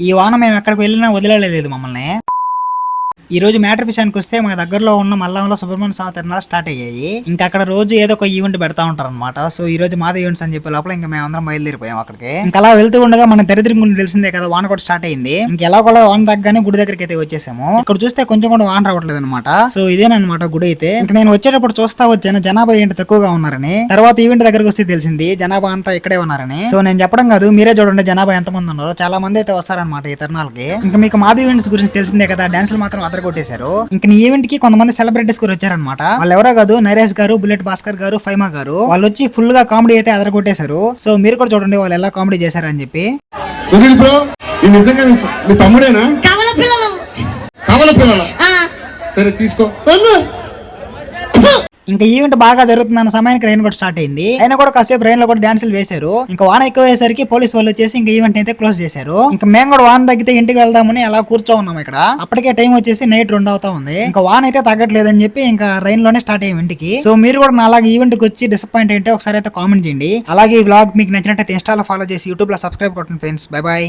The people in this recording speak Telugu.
ఈ వాన మేము ఎక్కడికి వెళ్ళినా వదిలలేదు మమ్మల్ని. ఈ రోజు మ్యాటర్ విషయానికి వస్తే మా దగ్గరలో ఉన్న మల్లంలో సుబ్రహ్మణ్య స్వామి తిరణాలు స్టార్ట్ అయ్యాయి. ఇంకా అక్కడ రోజు ఏదో ఒక ఈవెంట్ పెడతా ఉంటారు అనమాట సో ఈ రోజు మాది ఈవెంట్స్ అని చెప్పే లోపల ఇంకా మేమందరం బయలుదేరిపోయాం అక్కడికి. ఇంకా అలా వెళ్తూ ఉండగా మన దరిద్రం గురించి తెలిసిందే కదా వాన కూడా స్టార్ట్ అయింది. ఇంకా ఎలా కూడా వాన తగ్గగానే గుడి దగ్గరికి అయితే వచ్చేసాము. ఇక్కడ చూస్తే కొంచెం కూడా వాన రావట్లేదు అనమాట సో ఇదేనమాట గుడి అయితే. ఇంకా నేను వచ్చేటప్పుడు చూస్తా వచ్చాను జనాభా ఏంటి తక్కువగా ఉన్నారని. తర్వాత ఈవెంట్ దగ్గరకు వస్తే తెలిసింది జనాభా అంతా ఇక్కడే ఉన్నారని. సో నేను చెప్పడం కాదు మీరే చూడండి జనాభా ఎంత మంది ఉన్నారో. చాలా మంది అయితే వస్తారనమాట ఈ తరుణాలకి ఇంకా మీకు మాది ఈవెంట్స్ గురించి తెలిసిందే కదా డాన్సులు మాత్రం అదర కొట్టేశారు ఇంకా ఈ ఈవెంట్కి కొంతమంది సెలబ్రిటీస్ కూడా వచ్చారనమాట వాళ్ళు ఎవరో కాదు నరేష్ గారు బుల్లెట్ భాస్కర్ గారు ఫైమా గారు వాళ్ళు వచ్చి ఫుల్గా కామెడీ అయితే అదర కొట్టేశారు సో మీరు కూడా చూడండి వాళ్ళు ఎలా కామెడీ చేశారు అని చెప్పి. సునీల్ బ్రో నీ నిజంగా నీ నీ తమ్ముడేనా? కవల పిల్లలు? కావాల పిల్లల? ఆ, సరే తీసుకో. ఇంకా ఈవెంట్ బాగా జరుగుతుందన్న సమయానికి రైన్ కూడా స్టార్ట్ అయింది. అయినా కూడా కాసేపు రైన్లో కూడా డాన్సులు వేశారు. ఇంకా వాన ఎక్కువ అయ్యేసరికి పోలీస్ వాళ్ళు వచ్చేసి ఇంకా ఈవెంట్ అయితే క్లోజ్ చేశారు. ఇంకా మేము కూడా వాన తగ్గితే ఇంటికి వెళ్దామని అలా కూర్చో ఉన్నాం ఇక్కడ. అప్పటికే టైం వచ్చేసి నైట్ రెండు అవుతా ఉంది. ఇంకా వాన అయితే తగ్గట్లేదని చెప్పి ఇంకా రైన్లోనే స్టార్ట్ అయ్యాం ఇంటికి. సో మీరు కూడా నా అలాగే ఈవెంట్కి వచ్చి డిసప్పాయింట్ అయితే ఒకసారి అయితే కామెంట్ చేయండి. అలాగే ఈ వ్లాగ్ మీకు నచ్చినట్టయితే ఇన్స్టాలో ఫాలో చేసి యూట్యూబ్లో సబ్స్క్రైబ్ కొట్టండి ఫ్రెండ్స్ బై బాయ్